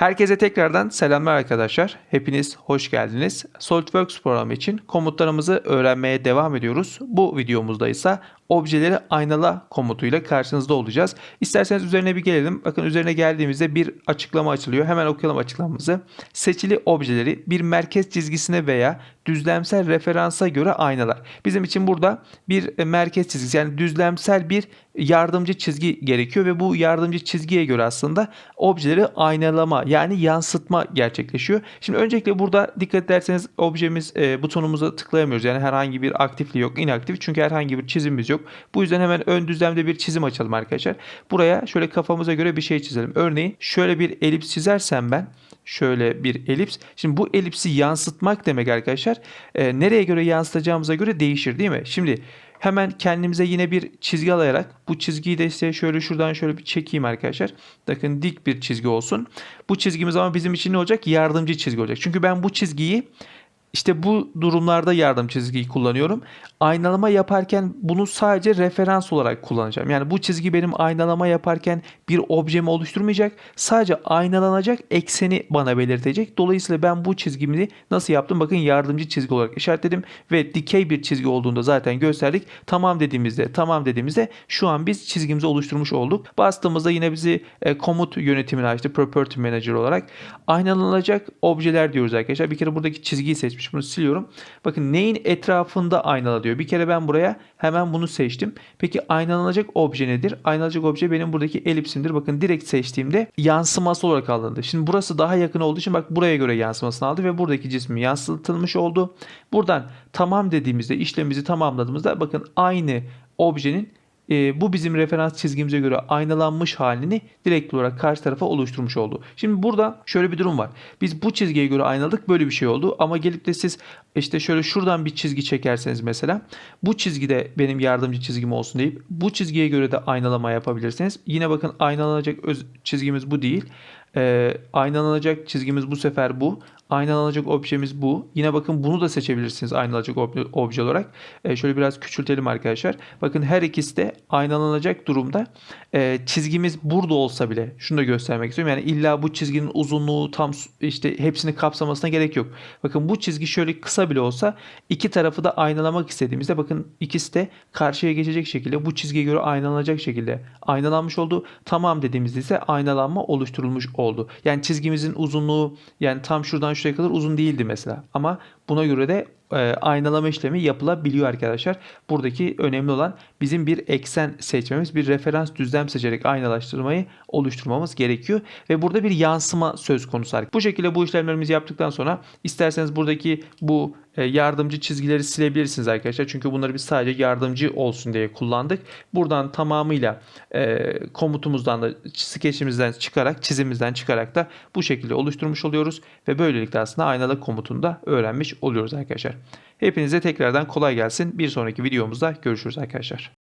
Herkese tekrardan selamlar arkadaşlar. Hepiniz hoş geldiniz. SolidWorks programı için komutlarımızı öğrenmeye devam ediyoruz. Bu videomuzda ise objeleri aynala komutuyla karşınızda olacağız. İsterseniz üzerine bir gelelim. Bakın üzerine geldiğimizde bir açıklama açılıyor. Hemen okuyalım açıklamamızı. Seçili objeleri bir merkez çizgisine veya düzlemsel referansa göre aynalar. Bizim için burada bir merkez çizgisi yani düzlemsel bir yardımcı çizgi gerekiyor ve bu yardımcı çizgiye göre aslında objeleri aynalama yani yansıtma gerçekleşiyor. Şimdi öncelikle burada dikkat ederseniz objemiz e, butonumuza tıklayamıyoruz. Yani herhangi bir aktifliği yok, inaktif çünkü herhangi bir çizimimiz yok. Bu yüzden hemen ön düzlemde bir çizim açalım arkadaşlar. Buraya şöyle kafamıza göre bir şey çizelim. Örneğin şöyle bir elips çizersem ben şöyle bir elips. Şimdi bu elipsi yansıtmak demek arkadaşlar. e, nereye göre yansıtacağımıza göre değişir değil mi? Şimdi hemen kendimize yine bir çizgi alarak bu çizgiyi de size şöyle şuradan şöyle bir çekeyim arkadaşlar. Bakın dik bir çizgi olsun. Bu çizgimiz ama bizim için ne olacak? Yardımcı çizgi olacak. Çünkü ben bu çizgiyi işte bu durumlarda yardım çizgiyi kullanıyorum. Aynalama yaparken bunu sadece referans olarak kullanacağım. Yani bu çizgi benim aynalama yaparken bir objemi oluşturmayacak. Sadece aynalanacak ekseni bana belirtecek. Dolayısıyla ben bu çizgimi nasıl yaptım? Bakın yardımcı çizgi olarak işaretledim ve dikey bir çizgi olduğunda zaten gösterdik. Tamam dediğimizde, tamam dediğimizde şu an biz çizgimizi oluşturmuş olduk. Bastığımızda yine bizi e, komut yönetimini açtı. Property Manager olarak. Aynalanacak objeler diyoruz arkadaşlar. Bir kere buradaki çizgiyi seçmiş. Bunu siliyorum. Bakın neyin etrafında aynala diyor. Bir kere ben buraya hemen bunu seçtim. Peki aynalanacak obje nedir? Aynalanacak obje benim buradaki elipsimdir. Bakın direkt seçtiğimde yansıması olarak alındı. Şimdi burası daha yakın olduğu için bak buraya göre yansımasını aldı ve buradaki cismi yansıtılmış oldu. Buradan tamam dediğimizde işlemimizi tamamladığımızda bakın aynı objenin e, bu bizim referans çizgimize göre aynalanmış halini direkt olarak karşı tarafa oluşturmuş oldu. Şimdi burada şöyle bir durum var. Biz bu çizgiye göre aynaladık böyle bir şey oldu ama gelip de siz işte şöyle şuradan bir çizgi çekerseniz mesela bu çizgide benim yardımcı çizgim olsun deyip bu çizgiye göre de aynalama yapabilirsiniz. Yine bakın aynalanacak öz çizgimiz bu değil. E, aynalanacak çizgimiz bu sefer bu. Aynalanacak objemiz bu. Yine bakın bunu da seçebilirsiniz aynalanacak obje, obje olarak. E, şöyle biraz küçültelim arkadaşlar. Bakın her ikisi de aynalanacak durumda. E, çizgimiz burada olsa bile şunu da göstermek istiyorum. Yani illa bu çizginin uzunluğu tam işte hepsini kapsamasına gerek yok. Bakın bu çizgi şöyle kısa bile olsa iki tarafı da aynalamak istediğimizde bakın ikisi de karşıya geçecek şekilde bu çizgiye göre aynalanacak şekilde aynalanmış oldu. Tamam dediğimizde ise aynalanma oluşturulmuş oldu. Yani çizgimizin uzunluğu yani tam şuradan şuraya kadar uzun değildi mesela. Ama buna göre de e, aynalama işlemi yapılabiliyor arkadaşlar. Buradaki önemli olan bizim bir eksen seçmemiz, bir referans düzlem seçerek aynalaştırmayı oluşturmamız gerekiyor. Ve burada bir yansıma söz konusu. Bu şekilde bu işlemlerimizi yaptıktan sonra isterseniz buradaki bu yardımcı çizgileri silebilirsiniz arkadaşlar. Çünkü bunları biz sadece yardımcı olsun diye kullandık. Buradan tamamıyla e, komutumuzdan da skeçimizden çıkarak, çizimimizden çıkarak da bu şekilde oluşturmuş oluyoruz. Ve böylelikle aslında aynalı komutunu da öğrenmiş oluyoruz arkadaşlar. Hepinize tekrardan kolay gelsin. Bir sonraki videomuzda görüşürüz arkadaşlar.